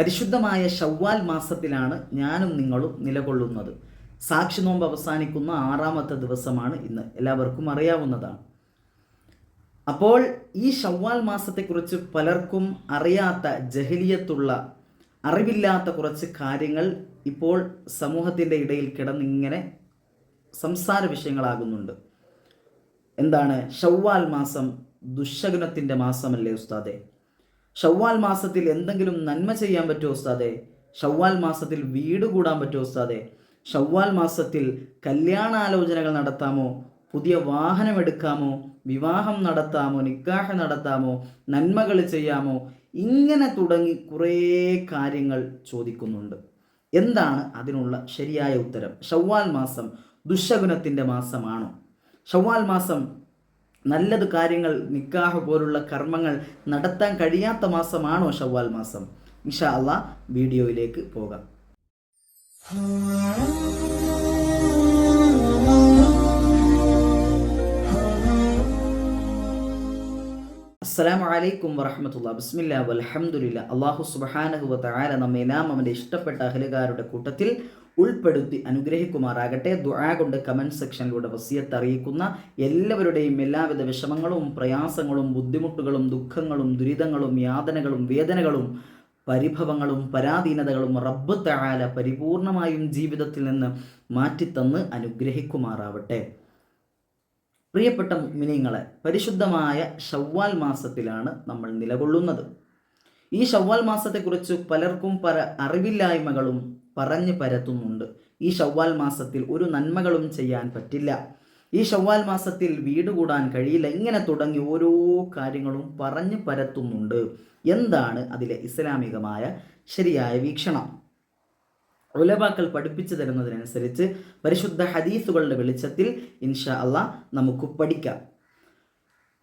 പരിശുദ്ധമായ ഷവ്വാൽ മാസത്തിലാണ് ഞാനും നിങ്ങളും നിലകൊള്ളുന്നത്. സാക്ഷി നോമ്പ് അവസാനിക്കുന്ന ആറാമത്തെ ദിവസമാണ് ഇന്ന്. എല്ലാവർക്കും അറിയാവുന്നതാണ്. അപ്പോൾ ഈ ഷവ്വാൽ മാസത്തെക്കുറിച്ച് പലർക്കും അറിയാത്ത ജഹലിയത്തുള്ള അറിവില്ലാത്ത കുറച്ച് കാര്യങ്ങൾ ഇപ്പോൾ സമൂഹത്തിന്റെ ഇടയിൽ കിടന്നിങ്ങനെ സംസാര വിഷയങ്ങളാകുന്നുണ്ട്. എന്താണ്? ഷവ്വാൽ മാസം ദുശകുനത്തിന്റെ മാസമല്ലേ ഉസ്താദെ? ഷവ്വാൽ മാസത്തിൽ എന്തെങ്കിലും നന്മ ചെയ്യാൻ പറ്റുമോ ഉസ്താദെ? ഷവ്വാൽ മാസത്തിൽ വീട് കൂടാൻ പറ്റുമോ ഉസ്താദെ? ഷവ്വാൽ മാസത്തിൽ കല്യാണാലോചനകൾ നടത്താമോ? പുതിയ വാഹനം എടുക്കാമോ? വിവാഹം നടത്താമോ? നിക്കാഹ് നടത്താമോ? നന്മകൾ ചെയ്യാമോ? ഇങ്ങനെ തുടങ്ങി കുറേ കാര്യങ്ങൾ ചോദിക്കുന്നുണ്ട്. എന്താണ് അതിനുള്ള ശരിയായ ഉത്തരം? ഷവ്വാൽ മാസം ദുശകുനത്തിന്റെ മാസമാണോ? ഷവ്വാൽ മാസം നല്ലത് കാര്യങ്ങൾ നിക്കാഹ് പോലുള്ള കർമ്മങ്ങൾ നടത്താൻ കഴിയാത്ത മാസമാണോ ഷവ്വാൽ മാസം? ഇൻഷാ അള്ളാ വീഡിയോയിലേക്ക് പോകാം. അസ്സലാമു അലൈക്കും വറഹമത്തുള്ള ബിസ്മില്ല വലഹമുല്ല അള്ളാഹു സുബഹാനഹു വതആല നമ്മെല്ലാം അവന്റെ ഇഷ്ടപ്പെട്ട അഹലുകാരുടെ കൂട്ടത്തിൽ ഉൾപ്പെടുത്തി അനുഗ്രഹിക്കുമാറാകട്ടെ. ദുആ കൊണ്ട് കമന്റ് സെക്ഷനിലൂടെ വസിയത്ത് അറിയിക്കുന്ന എല്ലാവരുടെയും എല്ലാവിധ വിഷമങ്ങളും പ്രയാസങ്ങളും ബുദ്ധിമുട്ടുകളും ദുഃഖങ്ങളും ദുരിതങ്ങളും യാതനകളും വേദനകളും പരിഭവങ്ങളും പരാധീനതകളും റബ്ബ് തആല പരിപൂർണമായും ജീവിതത്തിൽ നിന്ന് മാറ്റിത്തന്ന് അനുഗ്രഹിക്കുമാറാവട്ടെ. പ്രിയപ്പെട്ട മിനിങ്ങളെ പരിശുദ്ധമായ ഷവ്വാൽ മാസത്തിലാണ് നമ്മൾ നിലകൊള്ളുന്നത്. ഈ ഷവ്വാൽ മാസത്തെക്കുറിച്ച് പലർക്കും പല അറിവില്ലായ്മകളും പറഞ്ഞു പരത്തുന്നുണ്ട്. ഈ ഷവ്വാൽ മാസത്തിൽ ഒരു നന്മകളും ചെയ്യാൻ പറ്റില്ല. ഈ ഷവ്വാൽ മാസത്തിൽ വീട് കൂടാൻ കഴിയില്ല. ഇങ്ങനെ തുടങ്ങി ഓരോ കാര്യങ്ങളും പറഞ്ഞു പരത്തുന്നുണ്ട്. എന്താണ് അതിലെ ഇസ്ലാമികമായ ശരിയായ വീക്ഷണം? ഉലമാക്കൾ പഠിപ്പിച്ചു തരുന്നതിനനുസരിച്ച് പരിശുദ്ധ ഹദീസുകളുടെ വെളിച്ചത്തിൽ ഇൻഷാ അള്ളാ നമുക്ക് പഠിക്കാം.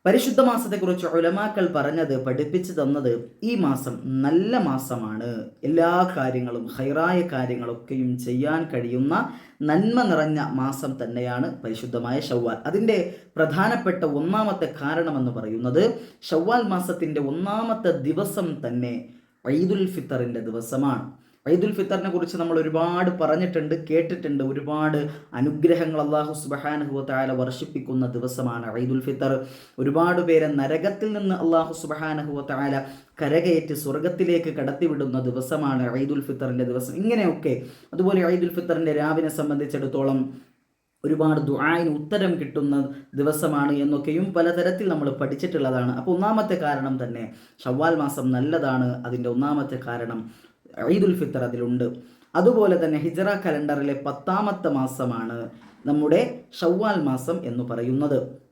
പരിശുദ്ധ മാസത്തെക്കുറിച്ച് ഉലമാക്കൾ പറഞ്ഞത് പഠിപ്പിച്ചു തന്നത് ഈ മാസം നല്ല മാസമാണ്. എല്ലാ കാര്യങ്ങളും ഹൈറായ കാര്യങ്ങളൊക്കെയും ചെയ്യാൻ കഴിയുന്ന നന്മ നിറഞ്ഞ മാസം തന്നെയാണ് പരിശുദ്ധമായ ഷവ്വാൽ അതിന്റെ പ്രധാനപ്പെട്ട ഒന്നാമത്തെ കാരണമെന്ന് പറയുന്നത് ഷവ്വാൽ മാസത്തിന്റെ ഒന്നാമത്തെ ദിവസം തന്നെ ഈദുൽ ഫിത്തറിന്റെ ദിവസമാണ്. ഈദുൽ ഫിത്തറിനെ കുറിച്ച് നമ്മൾ ഒരുപാട് പറഞ്ഞിട്ടുണ്ട് കേട്ടിട്ടുണ്ട്. ഒരുപാട് അനുഗ്രഹങ്ങൾ അള്ളാഹു സുബഹാനഹു താല വർഷിപ്പിക്കുന്ന ദിവസമാണ് ഈദുൽ ഫിത്തർ. ഒരുപാട് പേരെ നരകത്തിൽ നിന്ന് അള്ളാഹു സുബഹാനഹു കരകയറ്റ് കരകയറ്റി സ്വർഗത്തിലേക്ക് കടത്തിവിടുന്ന ദിവസമാണ് ഈദുൽ ഫിത്തറിന്റെ ദിവസം. ഇങ്ങനെയൊക്കെ അതുപോലെ ഈദുൽ ഫിത്തറിന്റെ രാവിനെ സംബന്ധിച്ചിടത്തോളം ഒരുപാട് ദുആന് ഉത്തരം കിട്ടുന്ന ദിവസമാണ് എന്നൊക്കെയും പലതരത്തിൽ നമ്മൾ പഠിച്ചിട്ടുള്ളതാണ്. അപ്പോൾ ഒന്നാമത്തെ കാരണം തന്നെ ഷവ്വാൽ മാസം നല്ലതാണ്. അതിന്റെ ഒന്നാമത്തെ കാരണം ഈദുൽ ഫിത്തർ അതിലുണ്ട്. അതുപോലെ തന്നെ ഹിജറ കലണ്ടറിലെ പത്താമത്തെ മാസമാണ് നമ്മുടെ ഷവ്വാൽ മാസം എന്ന് പറയുന്നത്.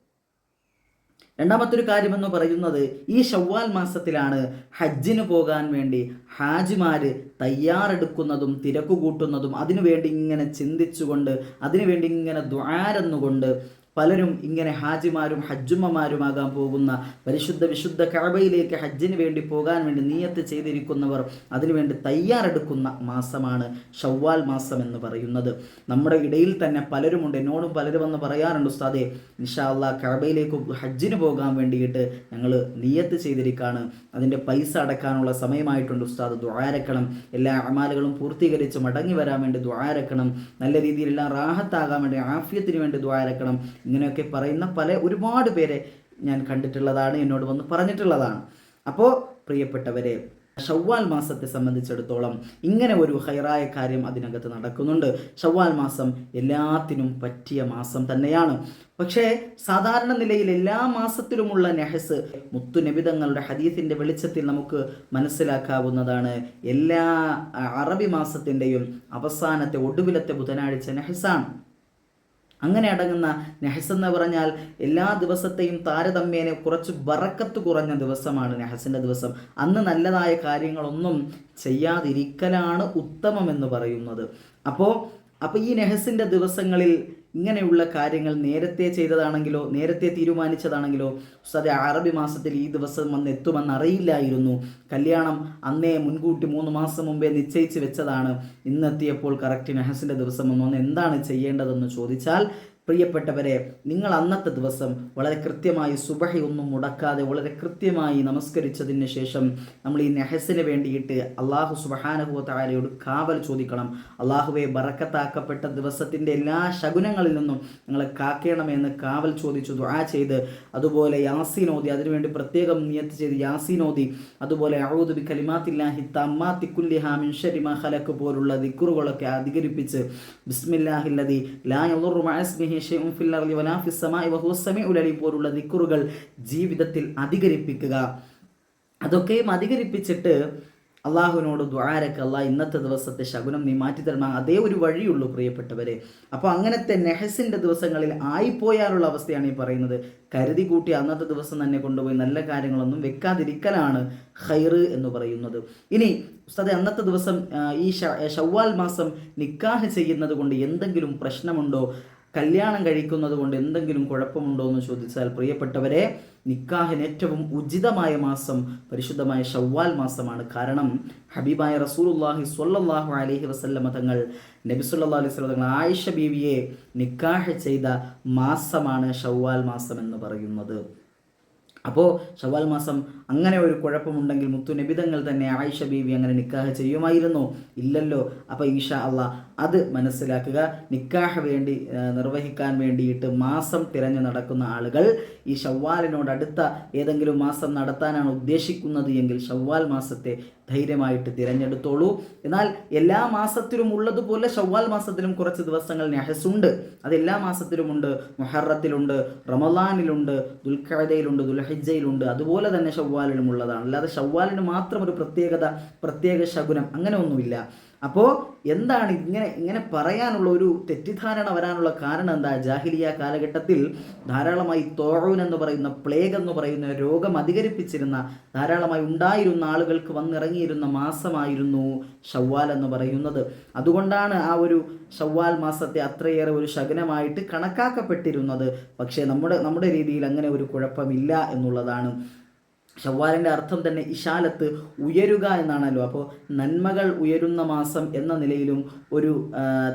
രണ്ടാമത്തെ ഒരു കാര്യമെന്ന് പറയുന്നത് ഈ ഷവ്വാൽ മാസത്തിലാണ് ഹജ്ജിന് പോകാൻ വേണ്ടി ഹാജിമാര് തയ്യാറെടുക്കുന്നതും തിരക്കുകൂട്ടുന്നതും അതിനുവേണ്ടി ഇങ്ങനെ ചിന്തിച്ചുകൊണ്ട് അതിനുവേണ്ടി ഇങ്ങനെ ദ്വാരെന്നുകൊണ്ട് പലരും ഇങ്ങനെ ഹാജിമാരും ഹജ്ജുമ്മമാരുമാകാൻ പോകുന്ന പരിശുദ്ധ വിശുദ്ധ കഴബയിലേക്ക് ഹജ്ജിന് വേണ്ടി പോകാൻ വേണ്ടി നീയത്ത് ചെയ്തിരിക്കുന്നവർ അതിനുവേണ്ടി തയ്യാറെടുക്കുന്ന മാസമാണ് ഷവ്വാൽ മാസം എന്ന് പറയുന്നത്. നമ്മുടെ ഇടയിൽ തന്നെ പലരുമുണ്ട്. എന്നോടും പലരും വന്ന് പറയാറുണ്ട് ഉസ്താദെ ഇൻഷാ കഴബയിലേക്ക് ഹജ്ജിന് പോകാൻ വേണ്ടിയിട്ട് ഞങ്ങൾ നീയത്ത് ചെയ്തിരിക്കുകയാണ് അതിന്റെ പൈസ അടക്കാനുള്ള സമയമായിട്ടുണ്ട് ഉസ്താദ്. ദ്വാരക്കണം എല്ലാ അമാലുകളും പൂർത്തീകരിച്ച് മടങ്ങി വരാൻ വേണ്ടി ദ്വാരക്കണം നല്ല രീതിയിലെല്ലാം റാഹത്താകാൻ വേണ്ടി ആഫ്യത്തിന് വേണ്ടി ദ്വാരക്കണം ഇങ്ങനെയൊക്കെ പറയുന്ന പല ഒരുപാട് പേരെ ഞാൻ കണ്ടിട്ടുള്ളതാണ് എന്നോട് വന്ന് പറഞ്ഞിട്ടുള്ളതാണ്. അപ്പോൾ പ്രിയപ്പെട്ടവരെ ഷവ്വാൽ മാസത്തെ സംബന്ധിച്ചിടത്തോളം ഇങ്ങനെ ഒരു ഹൈറായ കാര്യം അതിനകത്ത് നടക്കുന്നുണ്ട്. ഷവ്വാൽ മാസം എല്ലാത്തിനും പറ്റിയ മാസം തന്നെയാണ്. പക്ഷേ സാധാരണ നിലയിൽ എല്ലാ മാസത്തിലുമുള്ള നെഹസ് മുത്തുനബിതങ്ങളുടെ ഹദീസിന്റെ വെളിച്ചത്തിൽ നമുക്ക് മനസ്സിലാക്കാവുന്നതാണ്. എല്ലാ അറബി മാസത്തിന്റെയും അവസാനത്തെ ഒടുവിലത്തെ ബുധനാഴ്ച നെഹസാണ്. അങ്ങനെ അടങ്ങുന്ന നെഹസ് എന്ന് പറഞ്ഞാൽ എല്ലാ ദിവസത്തെയും താരതമ്യേനെ കുറച്ച് ബറക്കത്ത് കുറഞ്ഞ ദിവസമാണ് നെഹസിന്റെ ദിവസം. അന്ന് നല്ലതായ കാര്യങ്ങളൊന്നും ചെയ്യാതിരിക്കലാണ് ഉത്തമം എന്ന് പറയുന്നത്. അപ്പോൾ അപ്പോൾ ഈ നെഹസിന്റെ ദിവസങ്ങളിൽ ഇങ്ങനെയുള്ള കാര്യങ്ങൾ നേരത്തെ ചെയ്തതാണെങ്കിലോ നേരത്തെ തീരുമാനിച്ചതാണെങ്കിലോ ഉസ്താദെ അറബി മാസത്തിൽ ഈ ദിവസം വന്ന് എത്തുമെന്ന് അറിയില്ലായിരുന്നു. കല്യാണം അന്നേ മുൻകൂട്ടി മൂന്ന് മാസം മുമ്പേ നിശ്ചയിച്ച് വെച്ചതാണ്. ഇന്നെത്തിയപ്പോൾ കറക്റ്റ് നെഹസിന്റെ ദിവസം വന്നു എന്താണ് ചെയ്യേണ്ടതെന്ന് ചോദിച്ചാൽ പ്രിയപ്പെട്ടവരെ നിങ്ങൾ അന്നത്തെ ദിവസം വളരെ കൃത്യമായി സുബഹി ഒന്നും മുടക്കാതെ വളരെ കൃത്യമായി നമസ്കരിച്ചതിന് ശേഷം നമ്മൾ ഈ നെഹസിന് വേണ്ടിയിട്ട് അള്ളാഹു സുബഹാനുഭവത്താരയോട് താരയോട് കാവൽ ചോദിക്കണം. അള്ളാഹുവെ ബറക്കത്താക്കപ്പെട്ട ദിവസത്തിന്റെ എല്ലാ ശകുനങ്ങളിൽ നിന്നും ഞങ്ങളെ കാക്കണമെന്ന് കാവൽ ചോദിച്ചു ദുആ ചെയ്ത് അതുപോലെ യാസീനോദി അതിനുവേണ്ടി പ്രത്യേകം നിയത്ത് ചെയ്ത് യാസീനോദി അതുപോലെ അഊദു ബി കലിമാത്തില്ലാഹി തമ്മാ തിക്കുല്ലി ഹാമിൻ ഷരി മാ ഖലഖ് പോലുള്ള ദിക്കുറുകളൊക്കെ അധികരിപ്പിച്ച് ബിസ്മില്ലാഹില്ലതി ലാ യദുറു മഅസ്മിഹി അലീം പോലുള്ള ദിക്കുറുകൾ ജീവിതത്തിൽ അധികരിപ്പിക്കുക. അതൊക്കെയും അധികരിപ്പിച്ചിട്ട് അള്ളാഹുവിനോട് ദ്വാരക്ക് അള്ളാഹ് ഇന്നത്തെ ദിവസത്തെ ശകുനം നീ മാറ്റി തരണം അതേ ഒരു വഴിയുള്ളൂ പ്രിയപ്പെട്ടവരെ. അപ്പോൾ അങ്ങനത്തെ നെഹസിന്റെ ദിവസങ്ങളിൽ ആയിപ്പോയാലുള്ള അവസ്ഥയാണ് ഈ പറയുന്നത്. കരുതി കൂട്ടി അന്നത്തെ ദിവസം തന്നെ കൊണ്ടുപോയി നല്ല കാര്യങ്ങളൊന്നും വെക്കാതിരിക്കലാണ് ഹൈർ എന്ന് പറയുന്നത്. ഇനി ഉസ്താദെ അന്നത്തെ ദിവസം ഈ ഷവ്വാൽ മാസം നിക്കാഹ് ചെയ്യുന്നത് കൊണ്ട് എന്തെങ്കിലും പ്രശ്നമുണ്ടോ? കല്യാണം കഴിക്കുന്നത് കൊണ്ട് എന്തെങ്കിലും കുഴപ്പമുണ്ടോ എന്ന് ചോദിച്ചാൽ പ്രിയപ്പെട്ടവരെ നിക്കാഹിന് ഏറ്റവും ഉചിതമായ മാസം പരിശുദ്ധമായ ഷവ്വാൽ മാസമാണ്. കാരണം ഹബീബായ റസൂലുള്ളാഹി സ്വല്ലല്ലാഹു അലൈഹി വസല്ലമ തങ്ങൾ നബി സല്ലല്ലാഹു അലൈഹി വസല്ലം തങ്ങൾ ആയിഷ ബീവിയെ നിക്കാഹ് ചെയ്ത മാസമാണ് ഷവ്വാൽ മാസം എന്ന് പറയുന്നത്. അപ്പോൾ ഷവാൽ മാസം അങ്ങനെ ഒരു കുഴപ്പമുണ്ടെങ്കിൽ മുത്തു നബിതങ്ങൾ തന്നെ ആയിഷ ബീവി അങ്ങനെ നിക്കാഹ് ചെയ്യുമായിരുന്നു. ഇല്ലല്ലോ. അപ്പോൾ ഈഷ അള്ളാ അത് മനസ്സിലാക്കുക. നിക്കാഹ് വേണ്ടി നിർവഹിക്കാൻ വേണ്ടിയിട്ട് മാസം തിരഞ്ഞു നടക്കുന്ന ആളുകൾ ഈ ഷവ്വാലിനോട് അടുത്ത ഏതെങ്കിലും മാസം നടത്താനാണ് ഉദ്ദേശിക്കുന്നത് എങ്കിൽ ഷവ്വാൽ മാസത്തെ ധൈര്യമായിട്ട് തിരഞ്ഞെടുത്തോളൂ. എന്നാൽ എല്ലാ മാസത്തിലും ഉള്ളതുപോലെ ഷവ്വാൽ മാസത്തിലും കുറച്ച് ദിവസങ്ങൾ നെഹസുണ്ട്. അത് എല്ലാ മാസത്തിലുമുണ്ട്. റമദാനിലുണ്ട് റമലാനിലുണ്ട് ദുൽഖദയിലുണ്ട് ദുൽഹിജയിലുണ്ട് അതുപോലെ തന്നെ ഷവ്വാലിനും ഉള്ളതാണ് അല്ലാതെ ഷവ്വാലിന് മാത്രം ഒരു പ്രത്യേകത പ്രത്യേക ശകുനം അങ്ങനെ ഒന്നുമില്ല അപ്പോൾ എന്താണ് ഇങ്ങനെ ഇങ്ങനെ പറയാനുള്ള ഒരു തെറ്റിദ്ധാരണ വരാനുള്ള കാരണം എന്താ? ജാഹിലിയ കാലഘട്ടത്തിൽ ധാരാളമായി തോഴൂൻ എന്ന് പറയുന്ന പ്ലേഗ് എന്ന് പറയുന്ന രോഗം അധികരിപ്പിച്ചിരുന്ന ധാരാളമായി ഉണ്ടായിരുന്ന ആളുകൾക്ക് വന്നിറങ്ങിയിരുന്ന മാസമായിരുന്നു ഷവ്വാൽ എന്ന് പറയുന്നത്. അതുകൊണ്ടാണ് ആ ഒരു ഷവ്വാൽ മാസത്തെ അത്രയേറെ ഒരു ശകനമായിട്ട് കണക്കാക്കപ്പെട്ടിരുന്നത്. പക്ഷേ നമ്മുടെ നമ്മുടെ രീതിയിൽ അങ്ങനെ ഒരു കുഴപ്പമില്ല എന്നുള്ളതാണ്. ഷവ്വാലിന്റെ അർത്ഥം തന്നെ ഇശാലത്ത് ഉയരുക എന്നാണല്ലോ. അപ്പോൾ നന്മകൾ ഉയരുന്ന മാസം എന്ന നിലയിലും ഒരു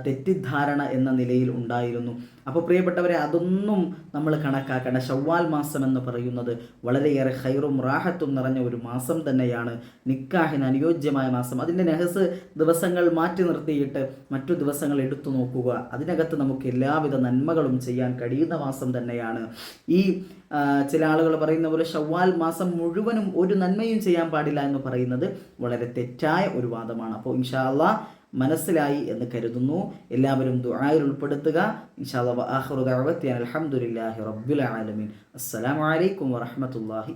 തെറ്റിദ്ധാരണ എന്ന നിലയിൽ ഉണ്ടായിരുന്നു. അപ്പോൾ പ്രിയപ്പെട്ടവരെ അതൊന്നും നമ്മൾ കണക്കാക്കേണ്ട. ഷവ്വാൽ മാസം എന്ന് പറയുന്നത് വളരെയേറെ ഹൈറും റാഹത്തും നിറഞ്ഞ ഒരു മാസം തന്നെയാണ്. നിക്കാഹിന് അനുയോജ്യമായ മാസം. അതിന്റെ നെഹസ് ദിവസങ്ങൾ മാറ്റി നിർത്തിയിട്ട് മറ്റു ദിവസങ്ങൾ എടുത്തു നോക്കുക. അതിനകത്ത് നമുക്ക് എല്ലാവിധ നന്മകളും ചെയ്യാൻ കഴിയുന്ന മാസം തന്നെയാണ്. ഈ ചില ആളുകൾ പറയുന്ന പോലെ ഷവ്വാൽ മാസം മുഴുവനും ഒരു നന്മയും ചെയ്യാൻ പാടില്ല എന്ന് പറയുന്നത് വളരെ തെറ്റായ ഒരു വാദമാണ്. അപ്പോൾ ഇൻഷാല്ല മനസ്സിലായി എന്ന് കരുതുന്നു. എല്ലാവരും ദുആയിൽ ഉൾപ്പെടുത്തുക. ഇൻഷാ അള്ളാ ആഖിറു ദഅവത്തി അൽഹംദുലില്ലാഹി റബ്ബിൽ ആലമീൻ. അസ്സലാമു അലൈക്കും വറഹ്മത്തുള്ളാഹി